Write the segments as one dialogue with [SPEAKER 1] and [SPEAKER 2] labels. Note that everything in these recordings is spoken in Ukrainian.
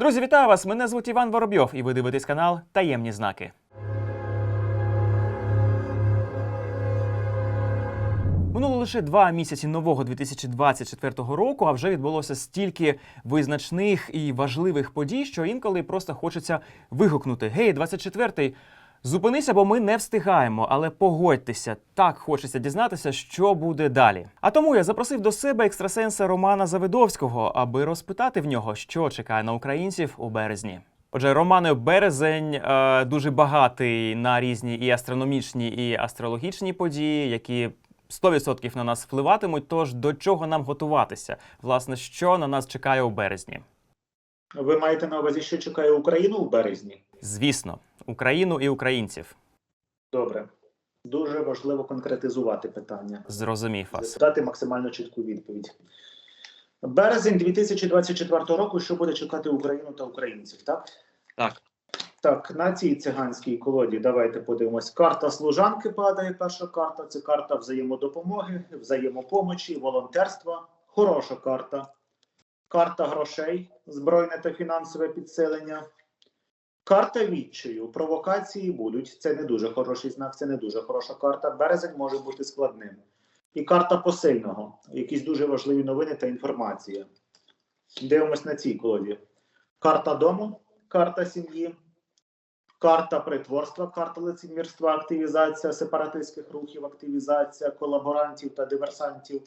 [SPEAKER 1] Друзі, вітаю вас! Мене звуть Іван Воробйов, і ви дивитесь канал Таємні знаки. Минуло лише два місяці нового 2024 року, а вже відбулося стільки визначних і важливих подій, що інколи просто хочеться вигукнути: Гей, 24-й, Зупинися, бо ми не встигаємо, але погодьтеся, так хочеться дізнатися, що буде далі. А тому я запросив до себе екстрасенса Романа Завидовського, аби розпитати в нього, що чекає на українців у березні. Отже, Романе, березень е, дуже багатий на різні і астрономічні, і астрологічні події, які 100% на нас впливатимуть. Тож до чого нам готуватися? Власне, що на нас чекає у березні?
[SPEAKER 2] Ви маєте на увазі, що чекає Україну у березні?
[SPEAKER 1] Звісно, Україну і українців.
[SPEAKER 2] Добре. Дуже важливо конкретизувати питання,
[SPEAKER 1] Зрозумів вас.
[SPEAKER 2] дати максимально чітку відповідь. Березень 2024 року, що буде чекати Україну та українців, так?
[SPEAKER 3] Так.
[SPEAKER 2] Так, на цій циганській колоді давайте подивимось. Карта служанки падає. Перша карта це карта взаємодопомоги, взаємопомочі, волонтерства. Хороша карта. Карта грошей, збройне та фінансове підсилення. Карта відчаю. Провокації будуть. Це не дуже хороший знак, це не дуже хороша карта. Березень може бути складним. І карта посильного. Якісь дуже важливі новини та інформація. Дивимось на цій колоді. Карта дому, карта сім'ї, карта притворства, карта лицемірства, активізація сепаратистських рухів, активізація колаборантів та диверсантів,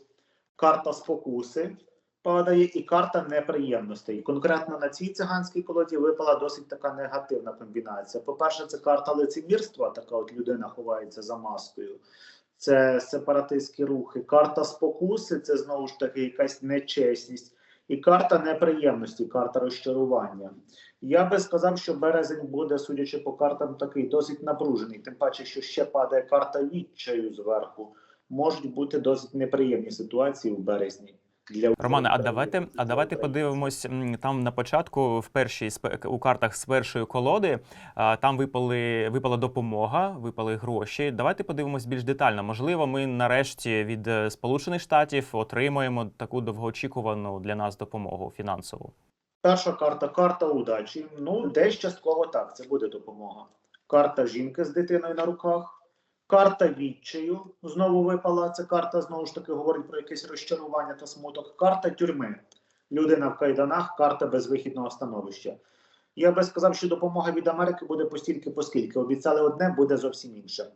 [SPEAKER 2] карта спокуси падає і карта неприємностей. Конкретно на цій циганській колоді випала досить така негативна комбінація. По-перше, це карта лицемірства, така от людина ховається за маскою. Це сепаратистські рухи. Карта спокуси це знову ж таки якась нечесність. І карта неприємності, карта розчарування. Я би сказав, що березень буде, судячи по картам, такий досить напружений. Тим паче, що ще падає карта відчаю зверху. Можуть бути досить неприємні ситуації у березні. Для
[SPEAKER 1] Романе, а давайте, а давайте подивимось там на початку, в першій у картах з першої колоди. Там випали випала допомога, випали гроші. Давайте подивимось більш детально. Можливо, ми нарешті від е, Сполучених Штатів отримаємо таку довгоочікувану для нас допомогу фінансову.
[SPEAKER 2] Перша карта карта удачі. Ну, десь частково так, це буде допомога. Карта жінки з дитиною на руках. Карта відчаю знову випала. Це карта знову ж таки говорить про якесь розчарування та смуток. Карта тюрми. Людина в кайданах, карта безвихідного становища. Я би сказав, що допомога від Америки буде постільки, поскільки обіцяли одне, буде зовсім інше.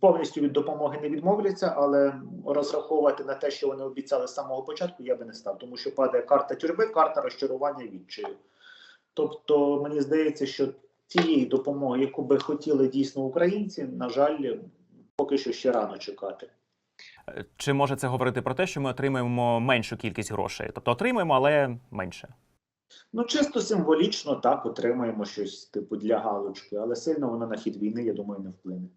[SPEAKER 2] Повністю від допомоги не відмовляться, але розраховувати на те, що вони обіцяли з самого початку, я би не став, тому що падає карта тюрми, карта розчарування відчаю. Тобто, мені здається, що тієї допомоги, яку би хотіли дійсно українці, на жаль, поки що ще рано чекати.
[SPEAKER 1] Чи може це говорити про те, що ми отримаємо меншу кількість грошей? Тобто отримаємо, але менше.
[SPEAKER 2] Ну, чисто символічно так отримаємо щось типу для галочки, але сильно воно на хід війни, я думаю, не вплине.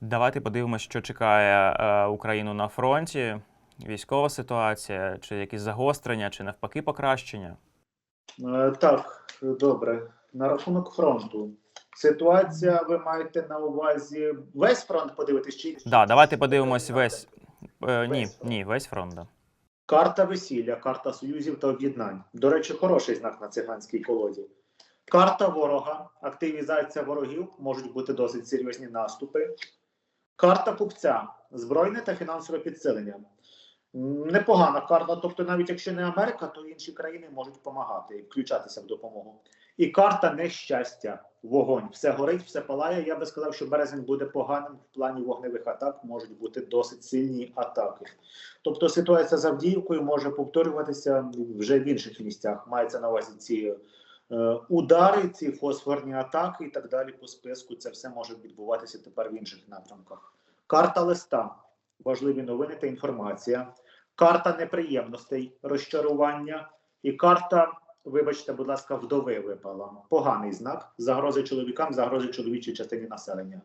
[SPEAKER 1] Давайте подивимося, що чекає е, Україну на фронті. Військова ситуація, чи якісь загострення, чи навпаки покращення.
[SPEAKER 2] Е, Так, добре. На рахунок фронту. Ситуація, ви маєте на увазі весь фронт подивитись? Чи
[SPEAKER 1] Да, давайте подивимось весь. Е, ні, ні, весь фронт. Да.
[SPEAKER 2] Карта весілля, карта союзів та об'єднань. До речі, хороший знак на циганській колоді. Карта ворога, активізація ворогів, можуть бути досить серйозні наступи. Карта купця, збройне та фінансове підсилення. Непогана карта, тобто, навіть якщо не Америка, то інші країни можуть допомагати, і включатися в допомогу. І карта нещастя, вогонь. Все горить, все палає. Я би сказав, що березень буде поганим в плані вогневих атак, можуть бути досить сильні атаки. Тобто ситуація з Авдіївкою може повторюватися вже в інших місцях. Мається на увазі ці е, удари, ці фосфорні атаки і так далі по списку. Це все може відбуватися тепер в інших напрямках. Карта листа, важливі новини та інформація. Карта неприємностей, розчарування і карта. Вибачте, будь ласка, вдови випала. Поганий знак. Загрози чоловікам, загрози чоловічій частині населення.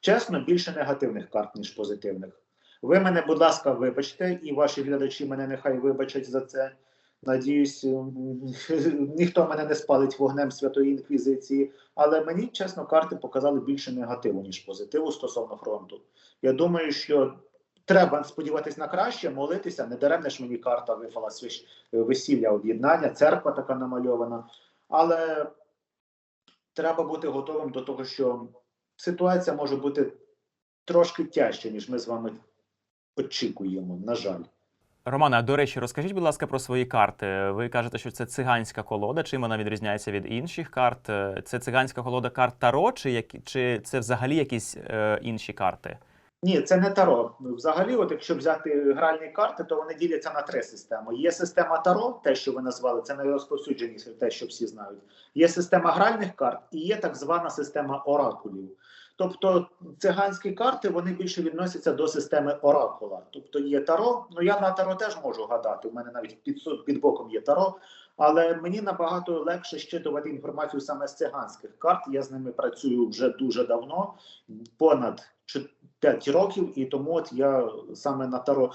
[SPEAKER 2] Чесно, більше негативних карт, ніж позитивних. Ви мене, будь ласка, вибачте, і ваші глядачі мене нехай вибачать за це. Надіюсь, ніхто мене не спалить вогнем святої інквізиції, але мені, чесно, карти показали більше негативу, ніж позитиву стосовно фронту. Я думаю, що треба сподіватися на краще, молитися. Не даремне ж мені карта випала свищ- весілля об'єднання, церква така намальована. Але треба бути готовим до того, що ситуація може бути трошки тяжча, ніж ми з вами очікуємо, на жаль.
[SPEAKER 1] Романе, до речі, розкажіть, будь ласка, про свої карти. Ви кажете, що це циганська колода. Чим вона відрізняється від інших карт? Це циганська колода карт Таро, чи, які, чи це взагалі якісь е, інші карти?
[SPEAKER 2] Ні, це не таро. Взагалі, от якщо взяти гральні карти, то вони діляться на три системи. Є система таро, те, що ви назвали, це найрозповсюдженіше, те, що всі знають. Є система гральних карт і є так звана система оракулів. Тобто циганські карти вони більше відносяться до системи оракула. Тобто є таро. Ну я на таро теж можу гадати. У мене навіть під, під боком є таро. Але мені набагато легше щитувати інформацію саме з циганських карт. Я з ними працюю вже дуже давно, понад 5 років, і тому от я саме на таро,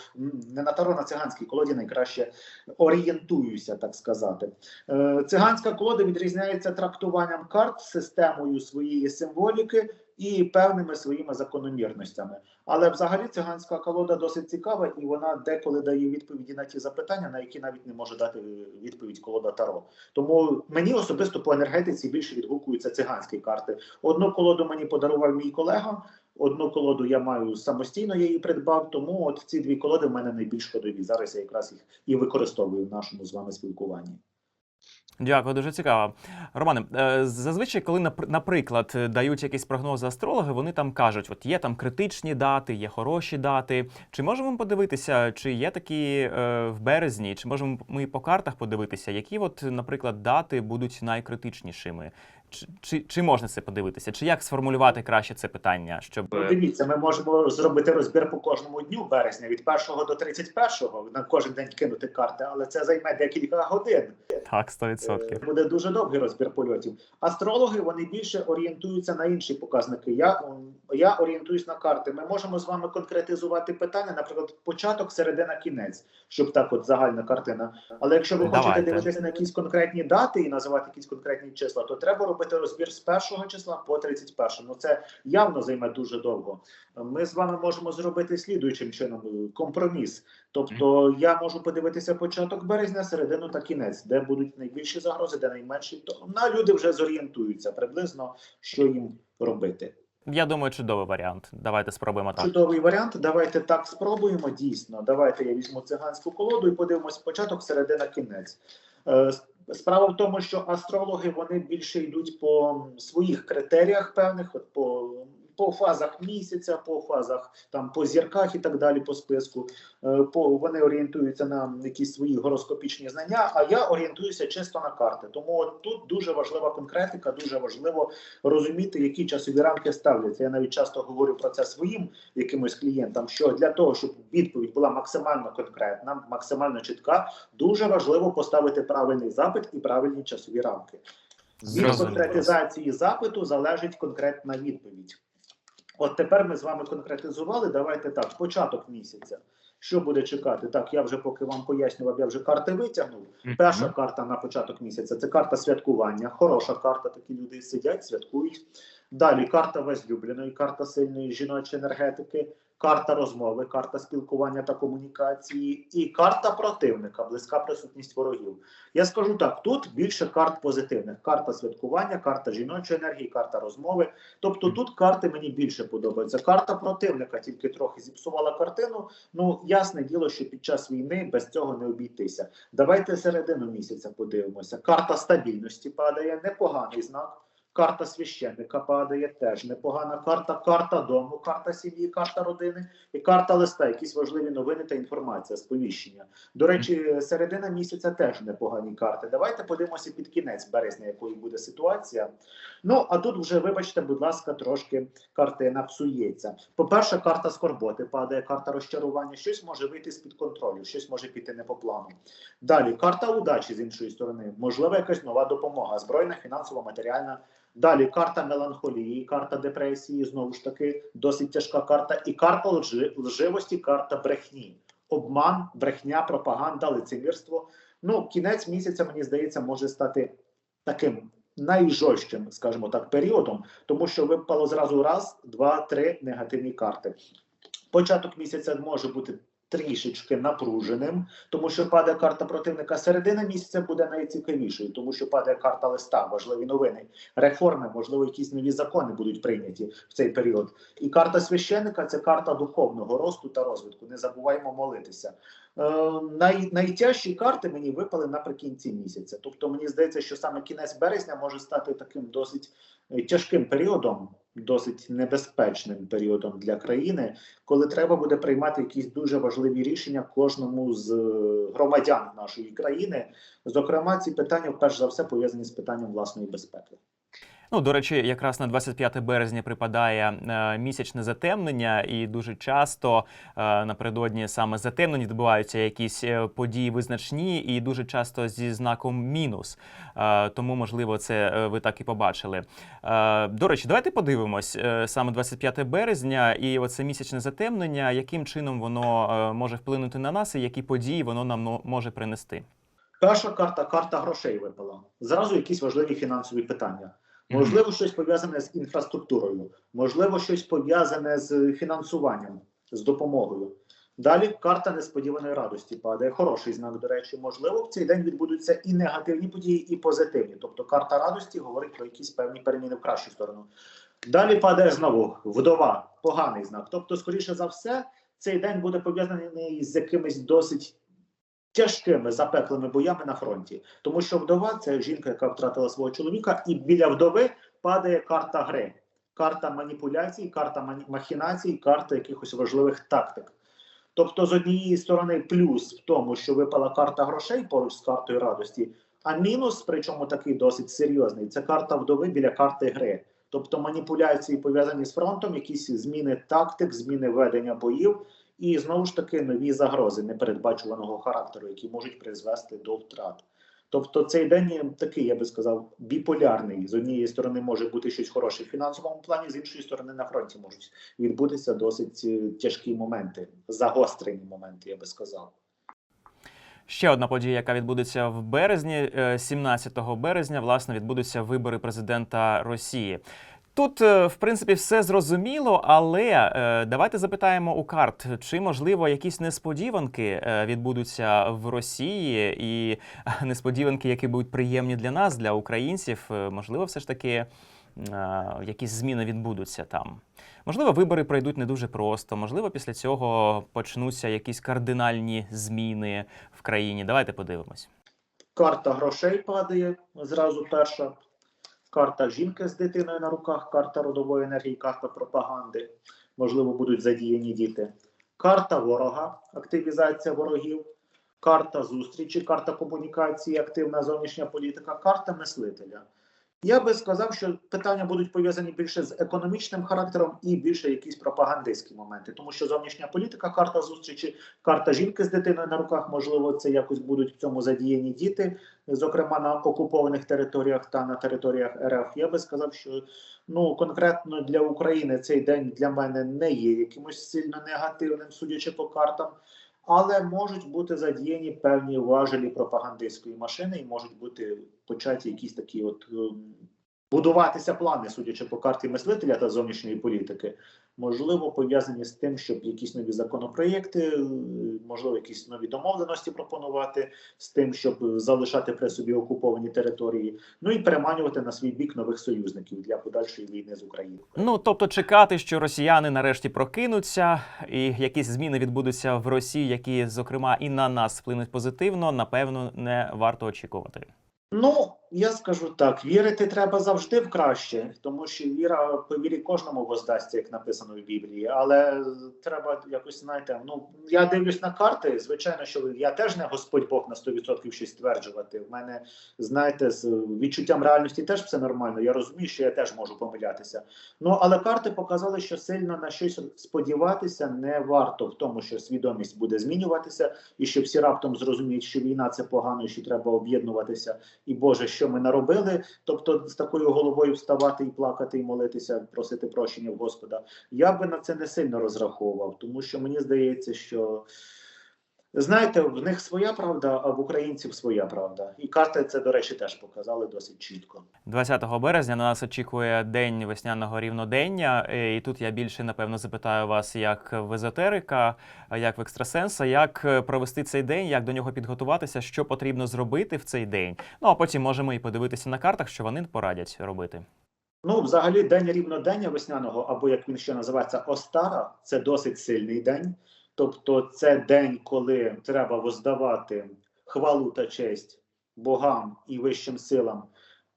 [SPEAKER 2] не на таро, на циганській колоді найкраще орієнтуюся, так сказати. Е, Циганська колода відрізняється трактуванням карт, системою своєї символіки і певними своїми закономірностями. Але взагалі циганська колода досить цікава, і вона деколи дає відповіді на ті запитання, на які навіть не може дати відповідь колода Таро. Тому мені особисто по енергетиці більше відгукуються циганські карти. Одну колоду мені подарував мій колега. Одну колоду я маю самостійно, я її придбав. Тому от ці дві колоди в мене найбільш ходові. Зараз я якраз їх і використовую в нашому з вами спілкуванні.
[SPEAKER 1] Дякую, дуже цікаво. Романе, е, зазвичай, коли, напр- наприклад, дають якісь прогнози астрологи, вони там кажуть, от є там критичні дати, є хороші дати. Чи можемо подивитися, чи є такі е, в березні, чи можемо ми по картах подивитися, які, от, наприклад, дати будуть найкритичнішими? Чи, чи, чи можна це подивитися? Чи як сформулювати краще це питання? Щоб
[SPEAKER 2] Ну, Дивіться, ми можемо зробити розбір по кожному дню березня від 1 до 31, на кожен день кинути карти, але це займе декілька годин.
[SPEAKER 1] так, 100%.
[SPEAKER 2] Е, Буде дуже довгий розбір польотів. Астрологи вони більше орієнтуються на інші показники. Я, я орієнтуюсь на карти. Ми можемо з вами конкретизувати питання, наприклад, початок, середина, кінець, щоб так, от загальна картина. Але якщо ви
[SPEAKER 1] Давайте.
[SPEAKER 2] хочете дивитися на якісь конкретні дати і називати якісь конкретні числа, то треба робити розбір з першого числа по 31. Ну це явно займе дуже довго. Ми з вами можемо зробити слідуючим чином е, компроміс. Тобто я можу подивитися початок березня, середину та кінець, де будуть найбільші загрози, де найменші. То на люди вже зорієнтуються приблизно, що їм робити.
[SPEAKER 1] Я думаю, чудовий варіант. Давайте спробуємо так.
[SPEAKER 2] Чудовий варіант. Давайте так спробуємо. Дійсно, давайте я візьму циганську колоду і подивимось початок, середина, кінець. Справа в тому, що астрологи вони більше йдуть по своїх критеріях певних, от по, по фазах місяця, по фазах там по зірках і так далі, по списку. Е, По вони орієнтуються на якісь свої гороскопічні знання. А я орієнтуюся чисто на карти. Тому от тут дуже важлива конкретика, дуже важливо розуміти, які часові рамки ставляться. Я навіть часто говорю про це своїм якимось клієнтам. Що для того, щоб відповідь була максимально конкретна, максимально чітка, дуже важливо поставити правильний запит і правильні часові рамки. Від конкретизації запиту залежить конкретна відповідь. От тепер ми з вами конкретизували. Давайте так, початок місяця. Що буде чекати? Так, я вже поки вам пояснював, я вже карти витягнув. Перша карта на початок місяця це карта святкування. Хороша карта, такі люди сидять, святкують. Далі карта возлюбленої, карта сильної жіночої енергетики, карта розмови, карта спілкування та комунікації, і карта противника, близька присутність ворогів. Я скажу так: тут більше карт позитивних: карта святкування, карта жіночої енергії, карта розмови. Тобто тут карти мені більше подобаються. Карта противника тільки трохи зіпсувала картину. Ну ясне діло, що під час війни без цього не обійтися. Давайте середину місяця подивимося. Карта стабільності падає, непоганий знак. Карта священника падає теж непогана карта. Карта дому, карта сім'ї, карта родини і карта листа. Якісь важливі новини та інформація, сповіщення. До речі, середина місяця теж непогані карти. Давайте подивимося під кінець березня, якою буде ситуація. Ну а тут вже, вибачте, будь ласка, трошки картина псується. По-перше, карта скорботи падає, карта розчарування. Щось може вийти з під контролю, щось може піти не по плану. Далі карта удачі з іншої сторони, можливо, якась нова допомога, збройна, фінансова, матеріальна. Далі карта меланхолії, карта депресії, знову ж таки, досить тяжка карта. І карта лжи, лживості, карта брехні. Обман, брехня, пропаганда, лицемірство. Ну, кінець місяця, мені здається, може стати таким найжорстчим, скажімо так, періодом, тому що випало зразу раз, два, три негативні карти. Початок місяця може бути трішечки напруженим, тому що падає карта противника. Середина місяця буде найцікавішою, тому що падає карта листа, важливі новини, реформи, можливо, якісь нові закони будуть прийняті в цей період. І карта священника це карта духовного росту та розвитку. Не забуваємо молитися. Е, най, найтяжчі карти мені випали наприкінці місяця. Тобто мені здається, що саме кінець березня може стати таким досить е, тяжким періодом, досить небезпечним періодом для країни, коли треба буде приймати якісь дуже важливі рішення кожному з е, громадян нашої країни. Зокрема, ці питання перш за все пов'язані з питанням власної безпеки.
[SPEAKER 1] Ну, до речі, якраз на 25 березня припадає е, місячне затемнення, і дуже часто е, напередодні саме затемнень відбуваються якісь е, події визначні, і дуже часто зі знаком мінус. Тому, можливо, це ви так і побачили. До речі, давайте подивимось саме 25 березня і оце місячне затемнення, яким чином воно може вплинути на нас, і які події воно нам ну, може принести.
[SPEAKER 2] Перша карта карта грошей випала. Зразу якісь важливі фінансові питання. Можливо, щось пов'язане з інфраструктурою, можливо, щось пов'язане з фінансуванням, з допомогою. Далі карта несподіваної радості падає. Хороший знак, до речі, можливо, в цей день відбудуться і негативні події, і позитивні. Тобто карта радості говорить про якісь певні переміни в кращу сторону. Далі падає знову вдова, поганий знак. Тобто, скоріше за все, цей день буде пов'язаний з якимись досить тяжкими запеклими боями на фронті, тому що вдова це жінка, яка втратила свого чоловіка, і біля вдови падає карта гри, карта маніпуляцій, карта махінацій, карта якихось важливих тактик. Тобто, з однієї сторони, плюс в тому, що випала карта грошей поруч з картою радості, а мінус, причому такий досить серйозний, це карта вдови біля карти гри. Тобто маніпуляції пов'язані з фронтом, якісь зміни тактик, зміни ведення боїв, і знову ж таки нові загрози непередбачуваного характеру, які можуть призвести до втрат. Тобто цей день такий, я би сказав, біполярний. З однієї сторони може бути щось хороше в фінансовому плані, з іншої сторони на фронті можуть відбутися досить е, тяжкі моменти, загострені моменти, я би сказав.
[SPEAKER 1] Ще одна подія, яка відбудеться в березні, е, 17 березня, власне, відбудуться вибори президента Росії. Тут, е, в принципі, все зрозуміло, але е, давайте запитаємо у карт, чи можливо якісь несподіванки е, відбудуться в Росії, і несподіванки, які будуть приємні для нас, для українців, можливо, все ж таки якісь зміни відбудуться там. Можливо, вибори пройдуть не дуже просто. Можливо, після цього почнуться якісь кардинальні зміни в країні. Давайте подивимось.
[SPEAKER 2] Карта грошей падає зразу перша. Карта жінки з дитиною на руках, карта родової енергії, карта пропаганди. Можливо, будуть задіяні діти. Карта ворога, активізація ворогів, карта зустрічі, карта комунікації, активна зовнішня політика, карта мислителя. Я би сказав, що питання будуть пов'язані більше з економічним характером і більше якісь пропагандистські моменти, тому що зовнішня політика, карта зустрічі, карта жінки з дитиною на руках, можливо, це якось будуть в цьому задіяні діти, зокрема на окупованих територіях та на територіях РФ. Я би сказав, що ну конкретно для України цей день для мене не є якимось сильно негативним, судячи по картам. Але можуть бути задіяні певні важелі пропагандистської машини, і можуть бути початі якісь такі от ем, будуватися плани, судячи по карті мислителя та зовнішньої політики, можливо, пов'язані з тим, щоб якісь нові законопроєкти, е, можливо, якісь нові домовленості пропонувати, з тим, щоб залишати при собі окуповані території, ну і переманювати на свій бік нових союзників для подальшої війни з Україною.
[SPEAKER 1] Ну тобто, чекати, що росіяни нарешті прокинуться, і якісь зміни відбудуться в Росії, які, зокрема, і на нас вплинуть позитивно, напевно, не варто очікувати.
[SPEAKER 2] Ну, я скажу так: вірити треба завжди в краще, тому що віра по вірі кожному воздасться, як написано в Біблії. Але треба якось знаєте, ну я дивлюсь на карти. Звичайно, що я теж не Господь Бог на 100% щось стверджувати. В мене, знаєте, з відчуттям реальності теж все нормально. Я розумію, що я теж можу помилятися. Ну але карти показали, що сильно на щось сподіватися не варто в тому, що свідомість буде змінюватися, і що всі раптом зрозуміють, що війна це погано, що треба об'єднуватися і Боже, що ми наробили. Тобто з такою головою вставати і плакати, і молитися, просити прощення в Господа. Я би на це не сильно розраховував, тому що мені здається, що Знаєте, в них своя правда, а в українців своя правда. І карти це, до речі, теж показали досить чітко.
[SPEAKER 1] 20 березня на нас очікує день весняного рівнодення. Е, І тут я більше напевно запитаю вас, як в езотерика, як в екстрасенса, як е, провести цей день, як до нього підготуватися, що потрібно зробити в цей день. Ну а потім можемо і подивитися на картах, що вони порадять робити.
[SPEAKER 2] Ну, взагалі, день рівнодення весняного, або як він ще називається Остара, це досить сильний день. Тобто, це день, коли треба воздавати хвалу та честь богам і вищим силам,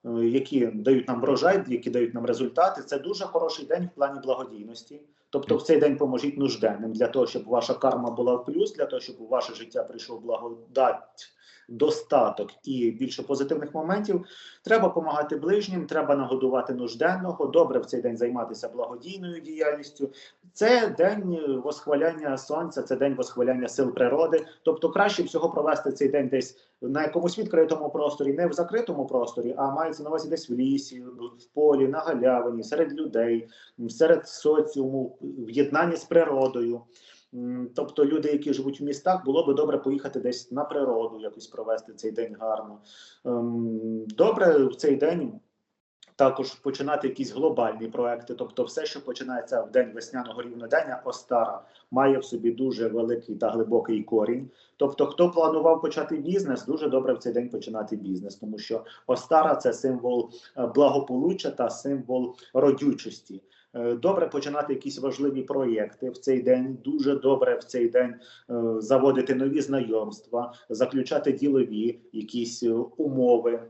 [SPEAKER 2] е, які дають нам врожай, які дають нам результати. Це дуже хороший день в плані благодійності. Тобто, в цей день поможіть нужденним для того, щоб ваша карма була в плюс, для того, щоб у ваше життя прийшов благодать, достаток і більше позитивних моментів. Треба допомагати ближнім, треба нагодувати нужденного. Добре в цей день займатися благодійною діяльністю. Це день восхваляння сонця, це день восхваляння сил природи. Тобто, краще всього провести цей день десь на якомусь відкритому просторі, не в закритому просторі, а мається на увазі десь в лісі, в полі, на галявині, серед людей, серед соціуму, в з природою. Тобто люди, які живуть в містах, було би добре поїхати десь на природу, якось провести цей день гарно. Ем, Добре в цей день також починати якісь глобальні проекти. Тобто, все, що починається в день весняного рівнодення, Остара має в собі дуже великий та глибокий корінь. Тобто, хто планував почати бізнес, дуже добре в цей день починати бізнес, тому що Остара це символ е, благополуччя та символ родючості. Е, Добре починати якісь важливі проєкти в цей день. Дуже добре в цей день е, заводити нові знайомства, заключати ділові якісь е, умови.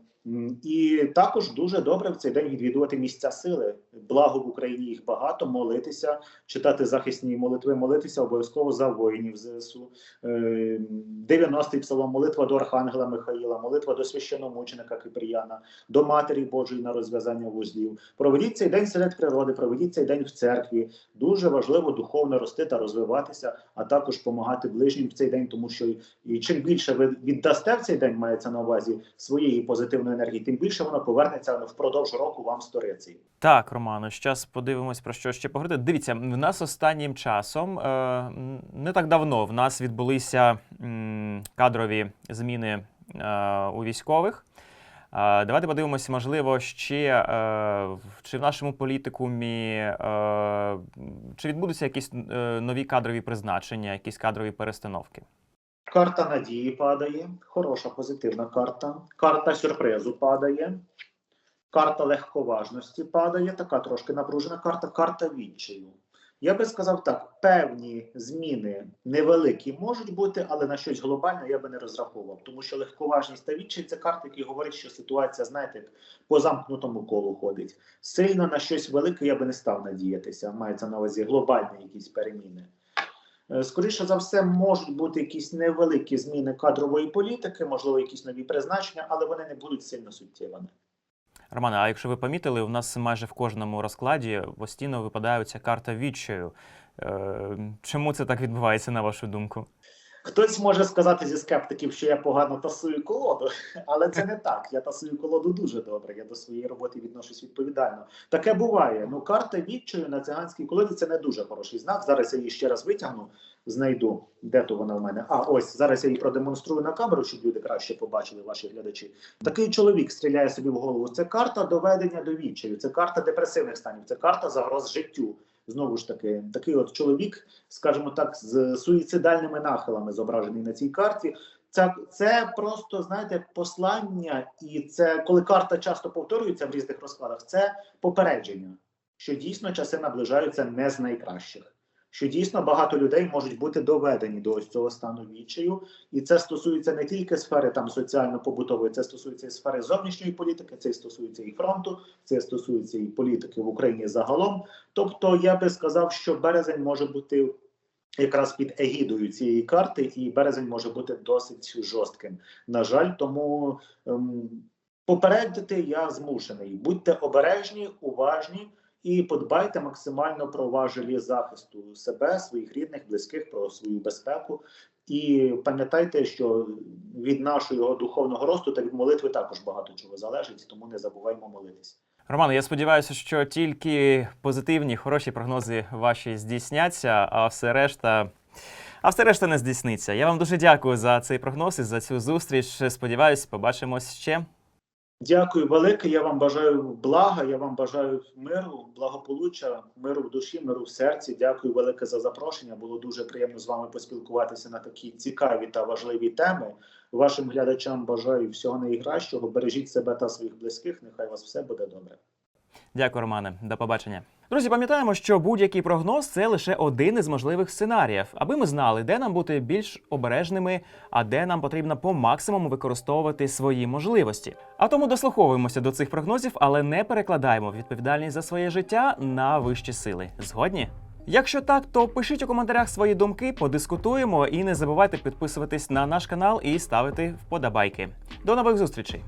[SPEAKER 2] І також дуже добре в цей день відвідувати місця сили. Благо в Україні їх багато, молитися, читати захисні молитви, молитися обов'язково за воїнів ЗСУ. Е, 90-й псалом, молитва до Архангела Михаїла, молитва до священномученика Кипріяна, до Матері Божої на розв'язання вузлів. Проведіть цей день серед природи, проведіть цей день в церкві. Дуже важливо духовно рости та розвиватися, а також допомагати ближнім в цей день, тому що і чим більше ви віддасте в цей день, мається на увазі своєї позитивної енергії, тим більше воно повернеться впродовж року вам сторицею.
[SPEAKER 1] Так, Романо, зараз подивимось про що ще поговорити. Дивіться, в нас останнім часом, е, не так давно, в нас відбулися кадрові зміни е, у військових. Е, Давайте подивимося, можливо, ще чи в нашому політикумі чи відбудуться якісь нові кадрові призначення, якісь кадрові перестановки.
[SPEAKER 2] Карта надії падає, хороша позитивна карта. Карта сюрпризу падає. Карта легковажності падає, така трошки напружена карта, карта відчаю. Я би сказав так: певні зміни невеликі можуть бути, але на щось глобальне я би не розраховував. Тому що легковажність та відчай це карти, які говорять, що ситуація, знаєте, по замкнутому колу ходить. Сильно на щось велике я би не став надіятися. Мається на увазі глобальні якісь переміни. Е, Скоріше за все, можуть бути якісь невеликі зміни кадрової політики, можливо, якісь нові призначення, але вони не будуть сильно суттєвими.
[SPEAKER 1] Романе, а якщо ви помітили, у нас майже в кожному розкладі постійно випадає ця карта відчаю. Е, Чому це так відбувається, на вашу думку?
[SPEAKER 2] Хтось може сказати зі скептиків, що я погано тасую колоду, але це не так. Я тасую колоду дуже добре. Я до своєї роботи відношусь відповідально. Таке буває. Ну, карта відчаю на циганській колоді це не дуже хороший знак. Зараз я її ще раз витягну, знайду. Де то вона в мене? А ось зараз я її продемонструю на камеру, щоб люди краще побачили, ваші глядачі. Такий чоловік стріляє собі в голову. Це карта доведення до відчаю, це карта депресивних станів, це карта загроз життю. Знову ж таки, такий от чоловік, скажімо так, з суїцидальними нахилами зображений на цій карті. Це, це просто знаєте послання, і це коли карта часто повторюється в різних розкладах, це попередження, що дійсно часи наближаються не з найкращих. Що дійсно багато людей можуть бути доведені до ось цього стану відчаю, і це стосується не тільки сфери там соціально-побутової, це стосується і сфери зовнішньої політики, це стосується і фронту, це стосується і політики в Україні загалом. Тобто я би сказав, що березень може бути якраз під егідою цієї карти, і березень може бути досить жорстким. На жаль, тому ем, попередити я змушений. Будьте обережні, уважні. І подбайте максимально про важелі захисту себе, своїх рідних, близьких, про свою безпеку. І пам'ятайте, що від нашого духовного росту та від молитви також багато чого залежить, тому не забуваймо молитися.
[SPEAKER 1] Роман, я сподіваюся, що тільки позитивні, хороші прогнози ваші здійсняться, а все решта А все решта не здійсниться. Я вам дуже дякую за цей прогноз і за цю зустріч. Сподіваюсь, побачимось ще.
[SPEAKER 2] Дякую велике. Я вам бажаю блага, я вам бажаю миру, благополуччя, миру в душі, миру в серці. Дякую велике за запрошення. Було дуже приємно з вами поспілкуватися на такі цікаві та важливі теми. Вашим глядачам бажаю всього найкращого. Бережіть себе та своїх близьких. Нехай вас все буде добре.
[SPEAKER 1] Дякую, Романе. До побачення. Друзі, пам'ятаємо, що будь-який прогноз це лише один із можливих сценаріїв, аби ми знали, де нам бути більш обережними, а де нам потрібно по максимуму використовувати свої можливості. А тому дослуховуємося до цих прогнозів, але не перекладаємо відповідальність за своє життя на вищі сили. Згодні? Якщо так, то пишіть у коментарях свої думки, подискутуємо і не забувайте підписуватись на наш канал і ставити вподобайки. До нових зустрічей!